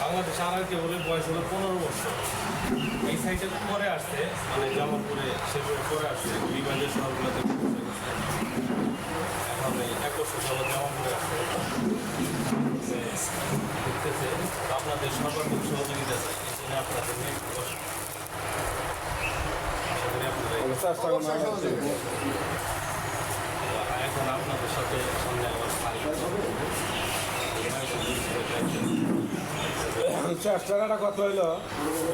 বাংলাদেশ আর কেবলের বয়স হলো পনেরো বছর। এই সাইডে পরে আসছে মানে জামালপুরে সেগুলো পরে আসছে বিভাগীয় শহরগুলোতে পৌঁছে এখন এই এক বছর যাবত জামালপুরে আসছে। দেখতেছে আপনাদের সর্বাত্মক সহযোগিতা চাই এই জন্য আপনাদের এখন আপনাদের সাথে সন্ধ্যা পারি চেষ্টাটা কত হইল?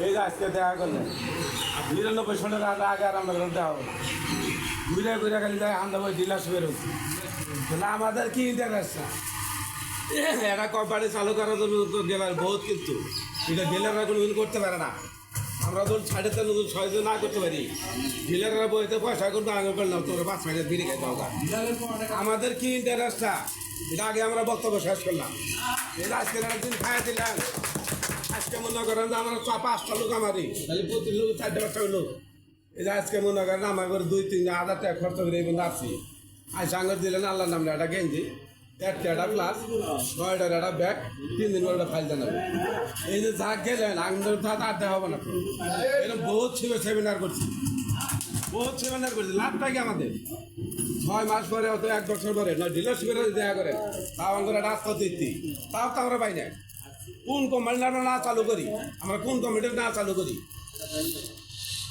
এই আজকে দেখা করলেন নিরানব্বই সনের আগে আর আমরা দেখা হবে। ঘুরে ঘুরে খালি আমরা ওই ডিলার্স বেরোচ্ছি তাহলে আমাদের কি ইন্টারেস্ট এটা কোম্পানি চালু করার জন্য তো গেলার বহুত কিন্তু। এটা ডিলাররা কোনো দিন করতে পারে না। আমরা ধরুন সাড়ে তিন জন ছয় না করতে পারি। ডিলাররা বইতে পয়সা করতে আগে করলাম, তোর পাঁচ মিনিট বিড়ি খাইতে হবে আমাদের কি ইন্টারেস্টটা এটা আগে আমরা বক্তব্য শেষ করলাম। এটা আজকে একদিন খাইয়া দিলাম। আজকে মনে করেন আমরা চা পাঁচটা লোক আমারই। তাহলে প্রতি লোক চারটে পাঁচটা লোক। এই যে আজকে মনে করেন আমার করে দুই তিন হাজার টাকা খরচ করে এই বন্ধু আসছি আজ আঙুর দিলেন আল্লাহর নামে একটা গেঞ্জি একটা একটা প্লাস নয়টার একটা ব্যাগ তিন দিন পরে ফাইল জানাবে এই যে যা গেলেন আঙুর তো আর দেওয়া হবে না। এরকম বহুত ছিল সেমিনার করছি। বহুত সেমিনার করছি লাভটা কি আমাদের? ছয় মাস পরে অত এক বছর পরে নয় ডিলারশিপের দেখা করে। তাও আমাদের একটা রাস্তা দিচ্ছি তাও তো আমরা পাই না কোন কোম্পানিটা আমরা না চালু করি? আমরা কোন কোম্পানিটা না চালু করি?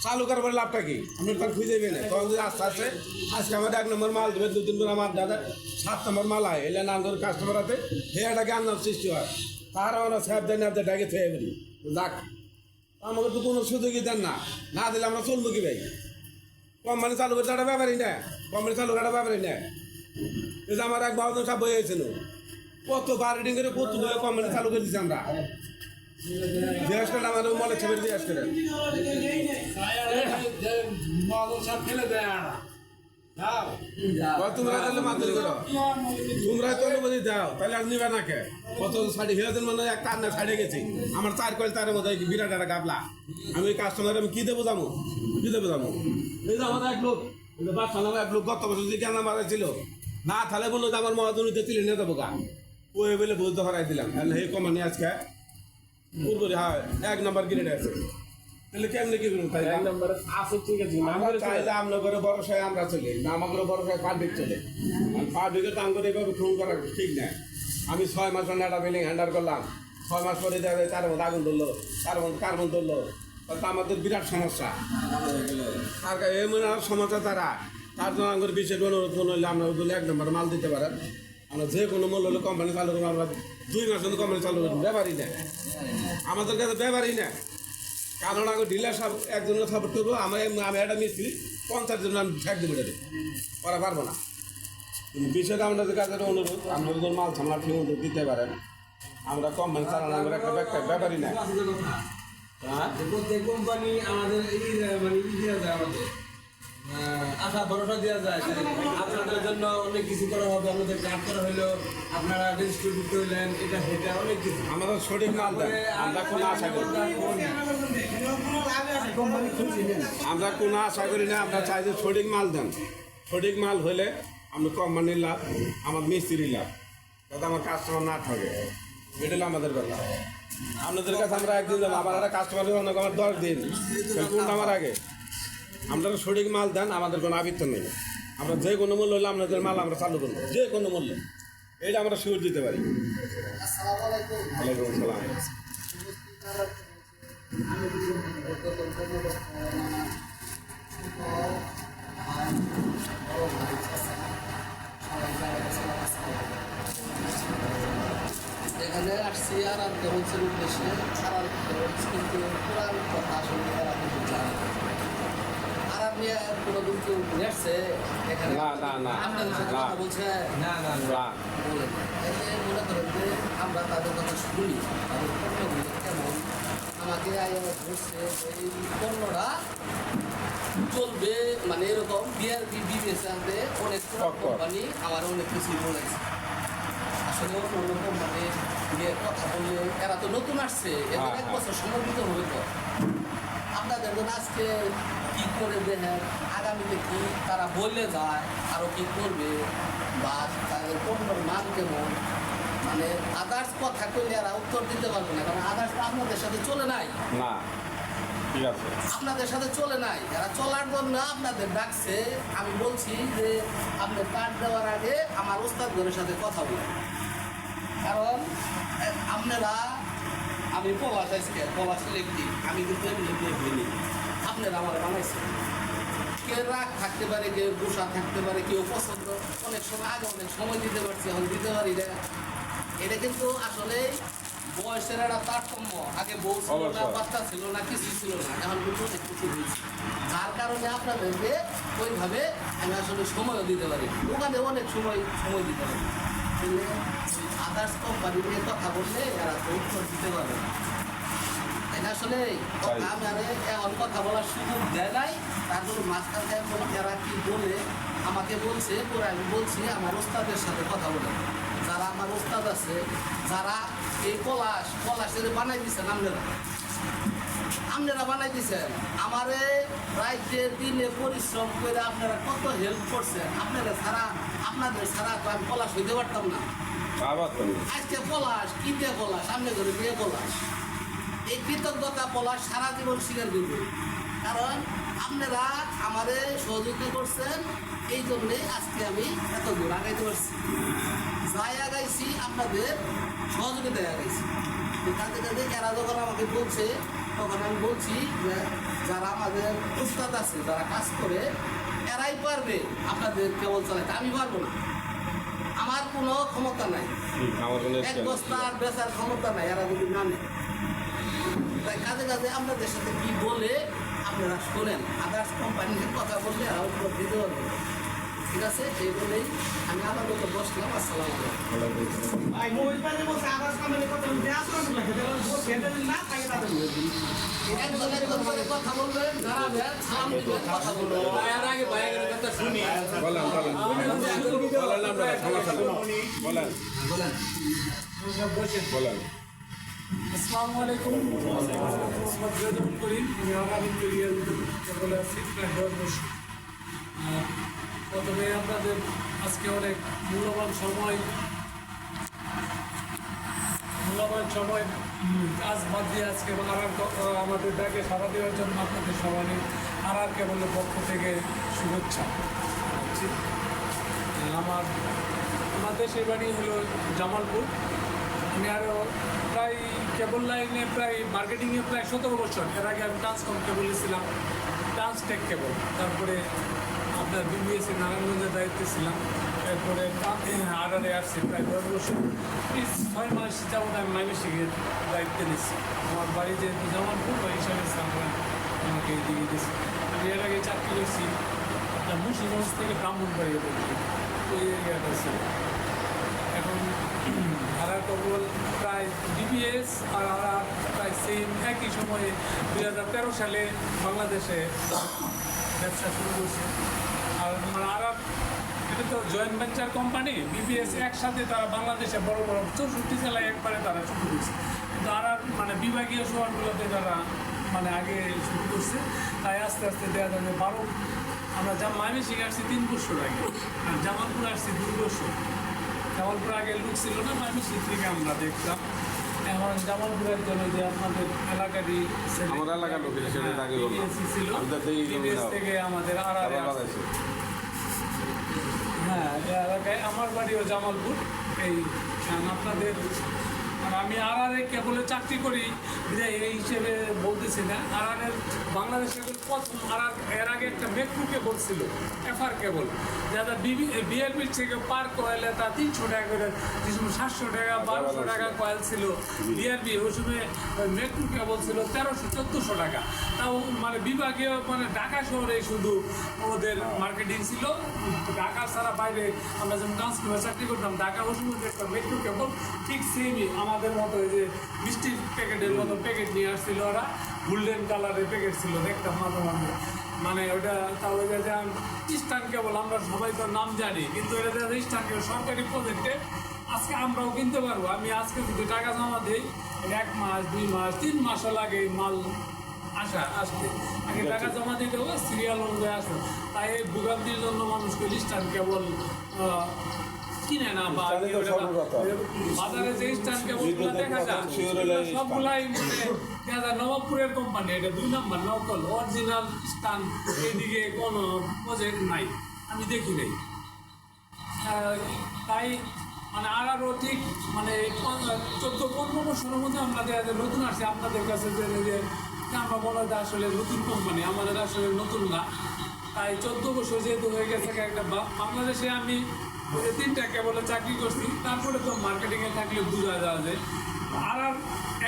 চালু করার পরে লাভটা কি? আমি তার খুঁজে পেয়ে না। তখন যদি আস্তে আস্তে আজকে আমাদের এক নম্বর মাল দেবে দু তিন নম্বর মাল দাদা, সাত নম্বর মাল হয় এলে নাম ধরে কাস্টমার হাতে হে এটাকে আন্দাজ সৃষ্টি হয়। তার আমরা সাহেব দেন আপনার ডাকে থেকে বলি, যাক। আমাকে তো কোনো সুযোগই দেন না। না দিলে আমরা চলবো কি ভাই? কোম্পানি চালু করতে একটা ব্যাপারই না কোম্পানি চালু করার ব্যাপারই না আমার এক বাবুজন সব বই হয়েছিল কত বার্গেনিং করে কত কোম্পানি চালু করে দিচ্ছি আমরা। জিজ্ঞেস করেন আমাদের মলে ছবি জিজ্ঞেস করেন বল, তোমরা তাহলে আর নিবে না কে কত শাড়ি মানে আমার চার কয়েল তার মধ্যে বিরাট একটা গাবলা। আমি কাস্টমার আমি কি দেবো যাব কি দেবো যাব এই যে আমাদের এক লোক গত বছর যে কেন মারা ছিল। না তাহলে বলল আমার মহাজনীতে তুলে নিয়ে যাব গা। ওই বলে বুঝতে হারাই দিলাম। তাহলে হে কমানি আজকে পূর্বরে হ্যাঁ এক নম্বর গ্রেড আছে তাহলে কেমনি কি করব তাই না? আমরা চাইলে আমরা করে বড়সায় আমরা চলি না আমাদের বড়সায় পাবলিক চলে। পাবলিকে তো আমাদের এভাবে খুন করা ঠিক না। আমি ছয় মাস একটা বিল্ডিং হ্যান্ডার করলাম। ছয় মাস পরে দেখা যায় তার মধ্যে আগুন ধরলো তার মধ্যে কার্বন ধরলো। তাহলে তো আমাদের বিরাট সমস্যা। আর এই মনে হয় সমস্যা তারা। তার জন্য আমাদের বিশেষ অনুরোধ হলে আমরা এক নম্বর মাল দিতে পারেন। আমরা যে কোনো মূল্য হলে কোম্পানি চালু করব আমরা দুই মাস মধ্যে কোম্পানি চালু করব ব্যাপারই না আমাদের কাছে ব্যাপারই না কারণ আগে ডিলার সব একজনের সাপোর্ট করব আমি আমি একটা মিস্ত্রি পঞ্চাশ জন আমি ঠেক দেবো এটাতে করা পারব না। কিন্তু বিষয়টা আমাদের কাছে অনুরোধ আমরা যদি মাল সামলা ঠিক মতো দিতে পারেন। আমরা কোম্পানি চালানো আমরা একটা ব্যাপার ব্যাপারই না হ্যাঁ? প্রত্যেক কোম্পানি আমাদের এই মানে আমাদের আশা ভরসা দেওয়া যায় আপনাদের জন্য অনেক কিছু করা হবে, আমাদের কাজ করা হলো আপনারা রেজিস্ট্রি করতে হইলেন এটা সেটা অনেক কিছু। আমাদের সঠিক মাল দেন। আমরা কোনো আশা করি। আমরা কোনো আশা করি না, আমরা চাই যে সঠিক মাল দেন। সঠিক মাল হলে আমরা কোম্পানির লাভ, আমার মিস্ত্রির লাভ। যাতে আমার কাস্টমার না থাকে এটা আমাদের কথা। আপনাদের কাছে আমরা একদিন আবার একটা কাস্টমার অনেক আমার দশ দিন। কোনটা আমার আগে আপনারা সঠিক মাল দেন, আমাদের কোনো আবৃত্ত নেই। আমরা যে কোনো মূল্য হলে আপনাদের মাল আমরা চালু করব। যে কোনো মূল্য। এটা আমরা শিওর দিতে পারি। ওয়ালাইকুম আসসালাম। এখানে আসছি আর উদ্দেশ্যে। আর কিন্তু কথা আসলে তারা কিন্তু জানে না। না, না, না, বলছে? না না না। মনে করেন যে আমরা তাদের কথা শুনি তাদের পণ্যগুলো কেমন? আমাকে আইয়া ধরছে এই পণ্যটা চলবে মানে এরকম বিআরবি বিবিএস আনতে অনেক। কোম্পানি আমার অনেক কিছু বলেছে আসলে অন্য অন্য কোম্পানি নিয়ে কথা বললে এরা তো নতুন আসছে। এদের হ্যাঁ, এক হ্যাঁ। বছর সময় দিতে হবে তো। আপনাদের আজকে কি করে দেখেন আগামীতে কি তারা বললে যায়? আরও কি করবে? বা তাদের পণ্যর মান কেমন? মানে আদার্স কথা কইলে এরা উত্তর দিতে পারবে না কারণ আদার্স আপনাদের সাথে চলে নাই। না ঠিক আছে। আপনাদের সাথে চলে নাই। এরা চলার জন্য আপনাদের ডাকছে আমি বলছি যে আপনি কার্ড দেওয়ার আগে আমার ওস্তাদগণের সাথে কথা বলুন। কারণ আপনারা আমি পলাশ আজকে পলাশ লিখতি আমি কিন্তু এমনি হইনি আপনারা আমার বানাইছেন। রাগ থাকতে পারে কেউ গুসা থাকতে পারে কেউ পছন্দ। অনেক সময় আগে অনেক সময় দিতে পারছি এখন দিতে পারি না। এটা কিন্তু আসলে বয়সের একটা তারতম্য। আগে বউ ছিল না বাচ্চা ছিল না কিছু ছিল না। এখন কিন্তু অনেক কিছু হয়েছে। যার কারণে আপনাদেরকে ওইভাবে আমি আসলে সময়ও দিতে পারি ওখানে অনেক সময় সময় দিতে পারি আদার্স কোম্পানি নিয়ে কথা বললে এরা তো উত্তর দিতে পারবে না। আসলে আমি এখন কথা বলার সুযোগ দেয় নাই। তারপরে মাঝখানে এখন এরা কি বলে? আমাকে বলছে পরে আমি বলছি আমার ওস্তাদের সাথে কথা বলে। যারা আমার ওস্তাদ আছে যারা এই পলাশ পলাশের বানাই দিচ্ছেন আপনারা? আপনারা বানাই দিচ্ছেন আমারে রাইতে দিনে পরিশ্রম করে আপনারা কত হেল্প করছেন? আপনারা ছাড়া আপনাদের ছাড়া তো আমি পলাশ হইতে পারতাম না। আজকে পলাশ কি দিয়ে পলাশ? সামনে করে দিয়ে পলাশ? এই কৃতজ্ঞতা পলাশ সারা জীবন স্বীকার করবে। কারণ আপনারা আমাদের সহযোগিতা করছেন এই জন্যে আজকে আমি এত দূর আগাইতে পারছি। যাই আগাইছি আপনাদের সহযোগিতায় আগাইছি। তো তাতে এরা যখন আমাকে বলছে তখন আমি বলছি যে যারা আমাদের উস্তাদ আছে যারা কাজ করে এরাই পারবে আপনাদের কেবল চালাইতে। আমি পারব না। আমার কোনো ক্ষমতা নাই। এক বস্তা আর বেচার ক্ষমতা নাই এরা যদি না নেয় তাই কাজে কাজে আপনাদের সাথে কি বলে আপনারা শোনেন। আদার্স কোম্পানির কথা বললে উপর দিতে পারবে ঠিক আছে? এই বলেই আমি মতো বসলাম। আসসালাম কথা বলবেন দাঁড়াবেন সালাম দিবেন কথা বলবেন। বলেন। বলেন। আসসালামু আলাইকুম রেজাউল করিম আমি আগামী ক্যারিয়ার বলে আছি প্রথমে আপনাদের আজকে অনেক মূল্যবান সময় মূল্যবান সময় কাজ বাদ দিয়ে আজকে আর আর আমাদের ডাকে সারা দেওয়ার জন্য আপনাদের সবাই আর আর কেবলের পক্ষ থেকে শুভেচ্ছা। আমার আমার দেশের বাড়ি হলো জামালপুর আমি আরও কেবল লাইনে প্রায় মার্কেটিংয়ে প্রায় সতেরো বছর। এর আগে আমি ট্রান্সকম কেবলে ছিলাম ট্রান্সটেক কেবল তারপরে আপনার বিবিএসি নারায়ণগঞ্জের দায়িত্বে ছিলাম। এরপরে আর আর আসছি প্রায় দশ বছর। এই ছয় মাস যাবত আমি ময়মনসিংহের দায়িত্বে নিচ্ছি আমার বাড়ি যেহেতু জামালপুর, ওই হিসাবে আমাকে দিয়ে দিয়েছি। আমি এর আগে চাকরি করছি মুন্সিগঞ্জ থেকে ব্রাহ্মণবাড়িয়া বলছি ওই এরিয়াটা ছিল। কবল প্রায় ডিবিএস আর আরা প্রায় সেম একই সময়ে দুই হাজার তেরো সালে বাংলাদেশে ব্যবসা শুরু করছে। আর মানে আরা এটা তো জয়েন্ট ভেঞ্চার কোম্পানি বিবিএস একসাথে তারা বাংলাদেশে বড় বড় চৌষট্টি জেলায় একবারে তারা শুরু করছে। কিন্তু আর মানে বিভাগীয় শহরগুলোতে তারা মানে আগে শুরু করছে। তাই আস্তে আস্তে দেওয়া যাবে বারো আমরা যা মাইমেসিং আসছি তিন বছর আগে, আর জামালপুর আসছি দুই বছর। জামালপুর আগে লুক ছিল না মাইমেসিং থেকে আমরা দেখতাম। এখন জামালপুরের জন্য যে আপনাদের এলাকারই আমার এলাকার লোকের সেটা আগে ছিল। থেকে আমাদের আবার হ্যাঁ এলাকায় আমার বাড়িও জামালপুর। এই আপনাদের আর আমি আর আর কেবলে চাকরি করি এই হিসেবে বলতেছি না। আর আর বাংলাদেশের প্রথম আর আর এর আগে একটা মেট্রো কেবল ছিল এফআর কেবল। যারা বিবি বিএলপির থেকে পার কয়েলে তা তিনশো টাকা করে সাতশো টাকা বারোশো টাকা কয়েল ছিল। বিআরবি ওই সময় মেট্রো কেবল ছিল তেরোশো চোদ্দোশো টাকা। তাও মানে বিভাগীয় মানে ঢাকা শহরে শুধু ওদের মার্কেটিং ছিল। ঢাকা ছাড়া বাইরে আমরা যখন ট্রান্সফার চাকরি করতাম ঢাকা ওই সময় দেখতাম মেট্রো কেবল ঠিক সেমই আমাদের মতো এই যে মিষ্টির প্যাকেটের মতো প্যাকেট নিয়ে আসছিল ওরা গোল্ডেন কালারের প্যাকেট ছিল দেখতাম মাঝে মাঝে। মানে ওটা ওই যে ইস্টার্ন কেবল আমরা সবাই তো নাম জানি কিন্তু এটা যে ইস্টার্ন কেবল সরকারি প্রজেক্টে আজকে আমরাও কিনতে পারব। আমি আজকে যদি টাকা জমা দিই এক মাস দুই মাস তিন মাসও লাগে মাল আসা আসতে। আগে টাকা জমা দিতে হবে সিরিয়াল অনুযায়ী আসে তাই এই ভোগান্তির জন্য মানুষকে ইস্টার্ন কেবল কিনে না বা ইস্টার্নই তো সর্বপ্রথম। বাজারে যে ইস্টার্ন কেবলগুলো দেখা যায় Sure হলো এই সবগুলাই মানে দেখা যায় নবাবপুরের কোম্পানি এটা দুই নম্বর নকল অরিজিনাল স্টান এইদিকে কোনো প্রজেক্ট নাই আমি দেখি নাই। তাই মানে আর আরও ঠিক মানে চোদ্দ পনেরো বছরের মধ্যে আমরা দেখা যায় নতুন আসছে আপনাদের কাছে যে যে আমরা মনে হয় যে আসলে নতুন কোম্পানি আমাদের আসলে নতুন না। তাই চোদ্দ বছর যেহেতু হয়ে গেছে একটা বাংলাদেশে আমি যে তিনটা কেবলে চাকরি করছি তারপরে তো মার্কেটিংয়ে থাকলে বোঝা যায় যে আর আর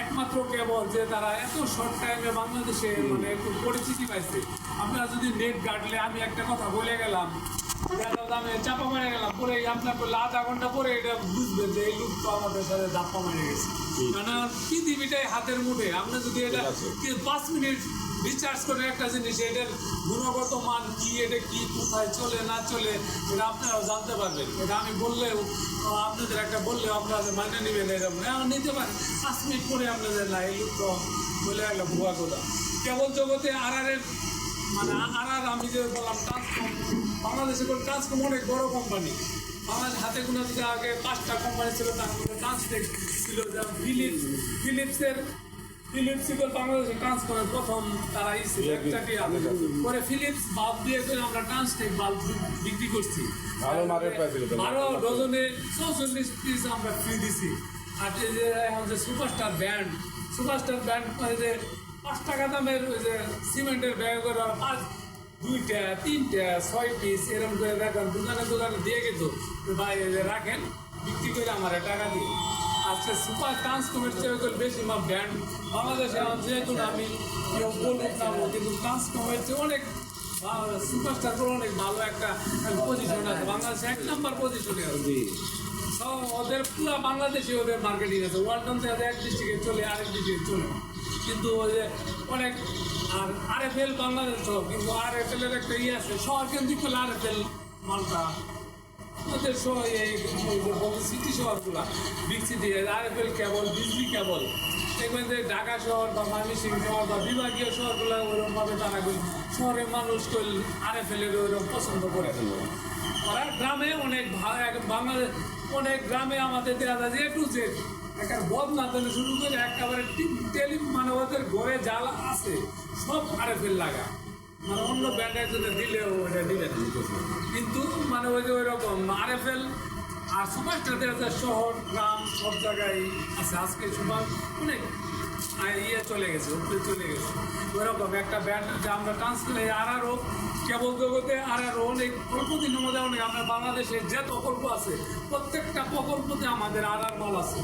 একমাত্র কেবল যে তারা এত শর্ট টাইমে বাংলাদেশে মানে একটু পরিচিতি পাইছে। আপনারা যদি নেট গাটলে আমি একটা কথা বলে গেলাম চাপা মেরে গেলাম পরে আপনার করলে আধা ঘণ্টা পরে এটা বুঝবে যে এই লোক তো আমাদের সাথে ধাপ্পা মেরে গেছে। মানে পৃথিবীটাই হাতের মুঠে। আপনি যদি এটা পাঁচ মিনিট রিচার্জ করে একটা জিনিস, এটার গুণগত মান কি, এটা কি, কোথায় চলে, না চলে, এটা আপনারাও জানতে পারবেন। এটা আমি বললেও, আপনাদের একটা বললেও আপনারা মানে নেবেন এরকম। নিতে পারেন। পাঁচ মিনিট পরে আপনাদের না, এই লোক তো বলে একটা ভুয়া কথা। কেবল জগতে আর মানে আর আর আমি যে বললাম ট্রান্সকম বাংলাদেশে কোনো ট্রান্সকম অনেক বড় কোম্পানি বাংলাদেশ হাতে কোনো যদি আগে পাঁচটা কোম্পানি ছিল তার মধ্যে ট্রান্সটেক ছিল যেমন ফিলিপস ফিলিপসের ফিলিপস ছিল বাংলাদেশে ট্রান্সকমের প্রথম তারা ই ছিল একটাকে পরে ফিলিপস বাল্ব দিয়ে করে আমরা ট্রান্সটেক বাল্ব বিক্রি করছি। ভালো market পাইছিল বারো ডজনে চৌচল্লিশ পিস আমরা ফ্রি দিছি। আর যে এখন যে সুপারস্টার ব্যান্ড সুপারস্টার ব্যান্ড যে পাঁচ টাকা দামের ওই যে সিমেন্টের ব্যাগ করে পাঁচ দুইটা তিনটা ছয় পিস এরকম করে রাখেন দোকানে দোকানে দিয়ে গেত ভাই রাখেন বিক্রি করে আমার টাকা দিয়ে আজকে সুপার ট্রান্সকমের চেয়ে করে বেশি মা ব্যান্ড বাংলাদেশে এখন যেহেতু আমি কেউ বলুক না কিন্তু ট্রান্সকমের চেয়ে অনেক সুপারস্টারগুলো অনেক ভালো একটা পজিশন আছে। বাংলাদেশে এক নম্বর পজিশনে আছে। ওদের পুরো বাংলাদেশে ওদের মার্কেটিং আছে। ওয়ালটন থেকে এক ডিস্ট্রিক্টে চলে আরেক ডিস্ট্রিক্টে চলে। কিন্তু ওই যে অনেক আর আর এফ এল বাংলাদেশ কিন্তু আর এফ এল এর একটা ইয়ে আছে শহর কেন্দ্রিক আর এফ এল মালটা ওদের সিটি শহরগুলা বিগ সিটি আর এফ কেবল, বিজলি কেবল। দেখবেন যে ঢাকা শহর বা ময়মনসিংহ শহর বা বিভাগীয় শহরগুলো ওরকমভাবে তারা শহরের মানুষ কই আর এফ এল এর ওরকম পছন্দ করে? ওরা গ্রামে অনেক বাংলাদেশ অনেক গ্রামে আমাদের দেওয়া যায় যে টু জেড একটা বদনা থেকে শুরু করে একেবারে টেলি মানে ওদের ঘরে জাল আছে, সব আরএফএল লাগা। মানে অন্য ব্যান্ডের জন্য দিবে না। কিন্তু মানে ওই যে ওই রকম আর সুপারস্টার দেওয়া যায় শহর, গ্রাম, সব জায়গায় আছে। আজকে সুপার ইয়ে চলে গেছে উপরে চলে গেছে। একটা ব্যান্ড যে আমরা আর আরও কেবল জগতে আর অল্প দিনের মধ্যে অনেক আমরা বাংলাদেশে যে প্রকল্প আছে, প্রত্যেকটা প্রকল্পতে আমাদের আর আর মাল আছে।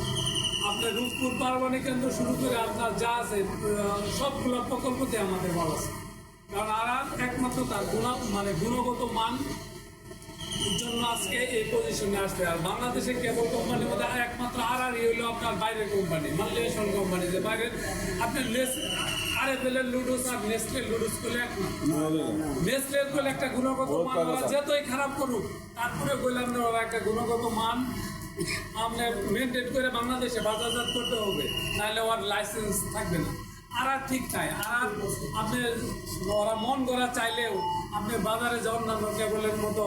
আপনার রূপপুর পারমাণিক কেন্দ্র শুরু করে আপনার যা আছে সবগুলো প্রকল্পতে আমাদের মাল আছে। কারণ আর আর একমাত্র তার গুণ মানে গুণগত মান জন্য আজকে এই পজিশনে আসছে। আর বাংলাদেশে কেবল কোম্পানির মধ্যে একমাত্র আর আর হলো আপনার বাইরের কোম্পানি মালয়েশিয়ান কোম্পানি যে বাইরের আপনি নেস আর এফ লুডুস আর নেসলে লুডুস করলে এক নেসলের করলে একটা গুণগত মান ওরা যতই খারাপ করুক তারপরে বললাম না ওরা একটা গুণগত মান আপনার মেনটেন করে বাংলাদেশে বাজারজাত করতে হবে নাহলে ওর লাইসেন্স থাকবে না। আর ঠিক তাই। আর আপনি ওরা মন করা চাইলেও আপনি বাজারে যে অন্যান্য কেবলের মতো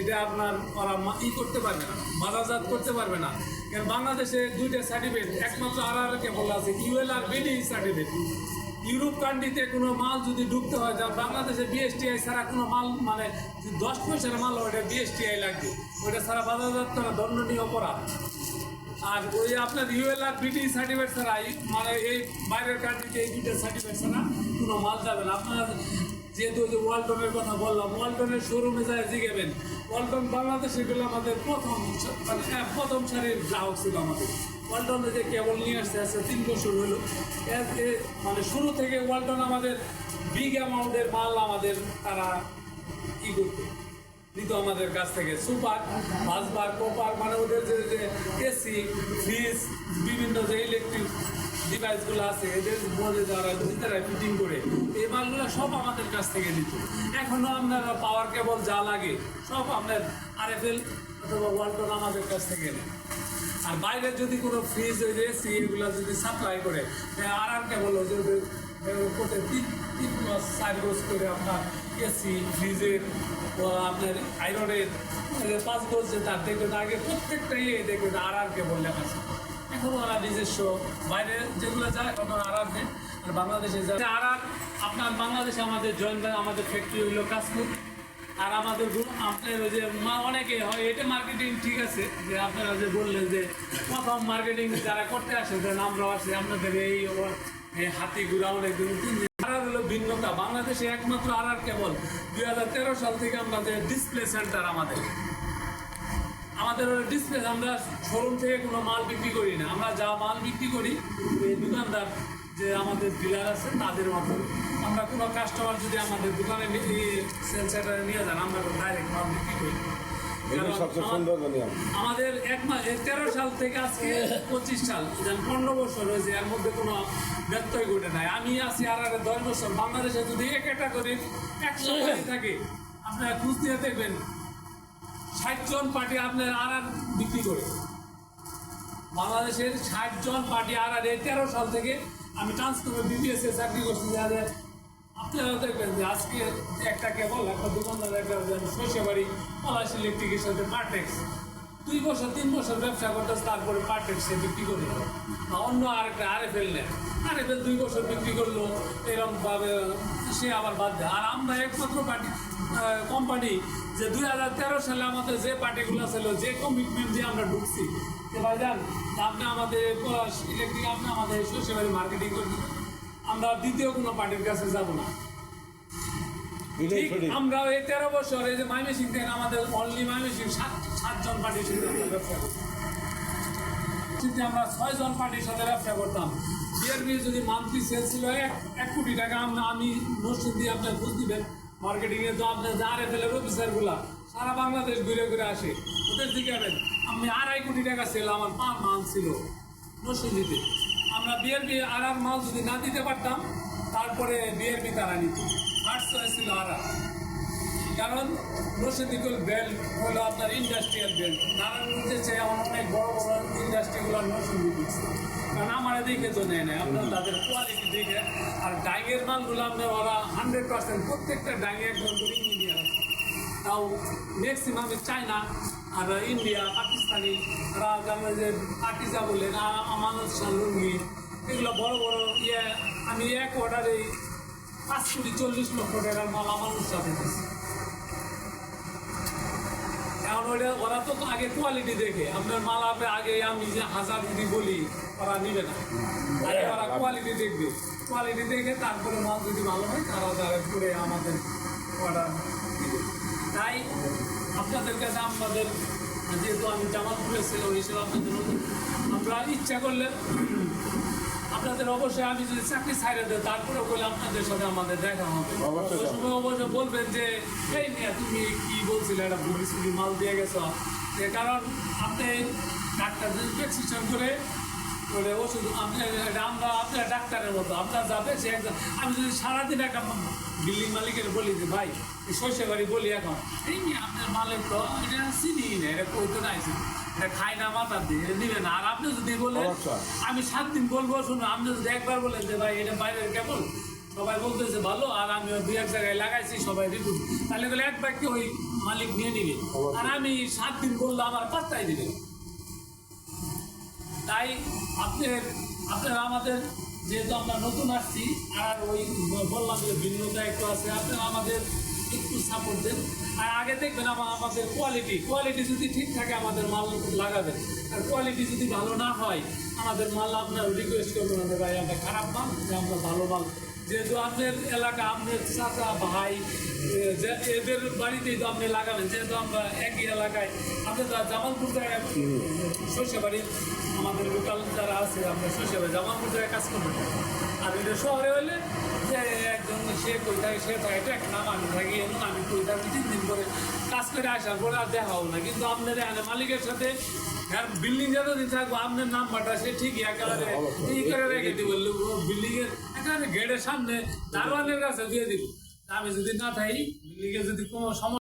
এটা আপনার ওরা ই করতে পারবে না, বাজারজাত করতে পারবে না। কারণ বাংলাদেশে দুইটা সার্টিফিকেট একমাত্র আর আর কেবল আছে ইউএল আর বিডি সার্টিফিকেট ইউরোপ কান্ট্রিতে কোনো মাল যদি ঢুকতে হয় যেমন বাংলাদেশে বিএসটিআই ছাড়া কোনো মাল মানে দশ পয়সার মাল ওটা বিএসটিআই লাগবে। ওটা ছাড়া বাজারজাত করা দণ্ডনীয় অপরাধ। আর ওই আপনার ইউএল আর বিটি সার্টিফিকেট ছাড়া এই- মানে এই বাইরের কান্ট্রিতে এই দুইটা সার্টিফিকেট ছাড়া কোনো মাল যাবে না। আপনার যেহেতু ওই যে ওয়ালটনের কথা বললাম ওয়ালটনের শোরুমে যায় জিগেবেন। ওয়ালটন বাংলাদেশে গেলে আমাদের প্রথম মানে হ্যাঁ, প্রথম সারির গ্রাহক ছিল আমাদের। ওয়ালটনে যে কেবল নিয়ে আসতে আসছে তিন বছর হলো। মানে শুরু থেকে ওয়ালটন আমাদের বিগ অ্যামাউন্টের মাল আমাদের তারা ই করতো। নিত আমাদের কাছ থেকে। সুপার, বাসবার, কোপার মানে ওদের যে যে এসি ফ্রিজ বিভিন্ন যে ইলেকট্রিক ডিভাইসগুলো আছে, এদের বলে যারা নিজেরা ফিটিং করে, এই মালগুলো সব আমাদের কাছ থেকে নিত। এখনও আপনার পাওয়ার কেবল যা লাগে, সব আপনার আরএফএল অথবা ওয়ালটন আমাদের কাছ থেকে নেয়। আর বাইরে যদি কোনো ফ্রিজ ওই এসি এগুলো যদি সাপ্লাই করে আর আর কেবল তিন তিন মাস চার গোজ করে আপনার এসি ফ্রিজের আপনার আয়রনের পাঁচ গোজ তার দেখবেন আগে প্রত্যেকটা ইয়ে দেখবেন আর আছে ওরা নিজস্ব, বাইরে যেগুলো যায়, তখন আর আর নেই আর বাংলাদেশে যায় আর আর আপনার বাংলাদেশে আমাদের জয়েন্ট আমাদের আর আমাদের আপনার ওই যে মা, অনেকে হয়, এটা মার্কেটিং ঠিক আছে, যে আপনারা যে বললেন যে প্রথম মার্কেটিং যারা করতে আসে যে আমরাও আসি, আপনাদের এই হাতি ঘুরা অনেক দিন আর হলো ভিন্নতা। বাংলাদেশে একমাত্র আর আর কেবল। দুই হাজার তেরো সাল থেকে আমাদের ডিসপ্লে সেন্টার আমাদের। আমাদের ডিসপ্লে আমরা শোরুম থেকে কোনো মাল বিক্রি করি না। আমরা যা মাল বিক্রি করি দোকানদার যে আমাদের ডিলার আছে, তাদের মাধ্যমে। আমরা কোনো কাস্টমার যদি আমাদের দোকানে সেল সেন্টারে নিয়ে যান, আমরা ডাইরেক্ট মাল বিক্রি করি সবচেয়ে সুন্দর আমাদের এক মাস তেরো সাল থেকে আজকে পঁচিশ সাল পনেরো বছর হয়েছে এর মধ্যে কোনো ব্যত্যয় ঘটে নাই। আমি আছি আর আগে দশ বছর। বাংলাদেশে যদি এক একটা করে একশো থাকে আপনারা খুঁজ দিয়ে দেখবেন ষাট জন পার্টি আপনার আর আর বিক্রি করে। বাংলাদেশের ষাট জন পার্টি আর আর তেরো সাল থেকে আমি ট্রান্সফর্মে বিবিএসএ চাকরি করছি দেখবেন যে আজকে একটা কেবল, একটা দোকানদার, একটা পলাশ ইলেকট্রিকের সাথে দুই বছর, তিন বছর ব্যবসা তারপরে সে বিক্রি অন্য আরেকটা আরএফএল নেয়। আরএফএল দুই বছর বিক্রি করল, এরকম ভাবে সে আবার বাদ দেয়। আর আমরা একমাত্র পার্টি কোম্পানি যে দুই হাজার তেরো সালে আমাদের যে পার্টিগুলো ছিল যে কমিটমেন্ট দিয়ে আমরা ঢুকছি। যে ভাইজান, আপনি আমাদের ইলেকট্রিক, আপনি আমাদের শস্যবাড়ি মার্কেটিং করে। আমরা দ্বিতীয় কোনো পার্টির কাছে যাব না। আমরা এই তেরো বছর এই যে মাইমেসিং থেকে আমাদের অনলি মাইমেসিং সাত সাতজন পার্টির সাথে ব্যবসা করতাম কিন্তু আমরা ছয়জন পার্টির সাথে ব্যবসা করতাম বিআরবি যদি মান্থলি সেল ছিল এক এক কোটি টাকা আমরা আমি মসজিদ দিয়ে আপনার বুঝ দিবেন মার্কেটিংয়ে তো আপনার যা আর এফ এল অফিসারগুলা সারা বাংলাদেশ ঘুরে ঘুরে আসে। ওদের জিজ্ঞাবেন আমি আড়াই কোটি টাকা ছিল আমার পার মান্থ ছিল মসজিদিতে আমরা বিআরবি আর আর মাল যদি না দিতে পারতাম, তারপরে বিআরবি তারা নিত। ফার্স্ট চয়েস ছিল আর কারণ রশিদিকুল বেল্ট হলো আপনার ইন্ডাস্ট্রিয়াল বেল্ট নারায়ণগঞ্জে চেয়ে আমার অনেক বড় বড় ইন্ডাস্ট্রিগুলো দিচ্ছে কারণ আমার দেখে তো নেয় না আপনার তাদের কোয়ালিটি দেখে। আর ডাইংয়ের মালগুলো আপনার ওরা হান্ড্রেড পার্সেন্ট প্রত্যেকটা ইঞ্জিনিয়ার আছে তাও ম্যাক্সিমাম চায়না আর ইন্ডিয়া পাকিস্তানি যে পাকিজা বলে আমানত শাহ লুঙ্গি এগুলো বড় বড় ইয়ে আমি এক অর্ডারে পাঁচ কোটি চল্লিশ লক্ষ টাকার মাল আমার সাথে দিচ্ছি এখন ওটা ওরা তো আগে কোয়ালিটি দেখে, আপনার মাল আপনি আগে আমি যে হাজার যদি বলি, ওরা নিবে না। আগে ওরা কোয়ালিটি দেখবে। কোয়ালিটি দেখে তারপরে মাল যদি ভালো হয়, তারা তারা করে আমাদের অর্ডার তাই আপনাদের কাছে আমাদের যেহেতু আমি জামালপুরে ছিল ওই হিসেবে আপনাদের আমরা ইচ্ছা করলে আপনাদের অবশ্যই আমি যদি চাকরি ছাইড়ে দেয় তারপরে বলে আপনাদের সাথে আমাদের দেখা হবে। অবশ্যই ওই সময় অবশ্যই বলবেন যে এই নিয়ে তুমি কি বলছিলে? একটা ভুড়ি মাল দিয়ে গেছো। যে কারণ আপনি ডাক্তার যদি প্রেসক্রিপশন করে বলে ওষুধ আমরা আপনার ডাক্তারের মতো আপনার যাবে সে একজন আমি যদি সারাদিন একটা বিল্ডিং মালিকের বলি যে ভাই এই বাড়ি বলি এখন। এই আপনার মালের তো এটা চিনি না এটা কই তো নাই এটা খাই না মাথা দিয়ে এটা নিবে না। আর আপনি যদি বলেন আমি সাত দিন বলব শুনুন আপনি যদি একবার বলেন যে ভাই এটা বাইরের কেবল। সবাই বলতেছে ভালো। আর আমি দুই এক জায়গায় লাগাইছি সবাই রিপোর্ট। তাহলে বলে এক বাক্যে ওই মালিক নিয়ে নিবে। আর আমি সাত দিন বললে আমার পাত্তাই দিবে। তাই আপনি আপনারা আমাদের যেহেতু আমরা নতুন আসছি, আর ওই বললাম যে ভিন্নতা একটু আছে, আপনারা আমাদের একটু সাপোর্ট দেন। আর আগে দেখবেন আবার আমাদের কোয়ালিটি কোয়ালিটি যদি ঠিক থাকে, আমাদের মাল লাগাবেন। আর কোয়ালিটি যদি ভালো না হয়, আমাদের মাল আপনার রিকোয়েস্ট করবেন ভাই, আমরা খারাপ মাল, আমরা ভালো মাল যেহেতু আপনার এলাকা, আপনার চাচা ভাই এদের বাড়িতেই তো আপনি লাগাবেন, যেহেতু আমরা একই এলাকায় আপনার জামালপুর জায়গায় শস্যবাড়ি আমাদের লোকাল যারা আছে, আমরা শস্যবাড়ি জামালপুর জায়গায় কাজ করবেন আর এটা শহরে হলে যে একজন সে কই সে থাকে এটা একটা নাম আমি থাকি এমন আমি কই থাকি তিন দিন করে কাজ করে আসার পরে আর দেখাও না কিন্তু আপনার মালিকের সাথে বিল্ডিং যতদিন থাকব আপনার নাম্বারটা সে ঠিকই একেবারে ই করে রেখে দিব বিল্ডিং এর একেবারে গেটের সামনে দারোয়ানের কাছে দিয়ে দিব আমি যদি না থাকি বিল্ডিং এর যদি কোনো সমস্যা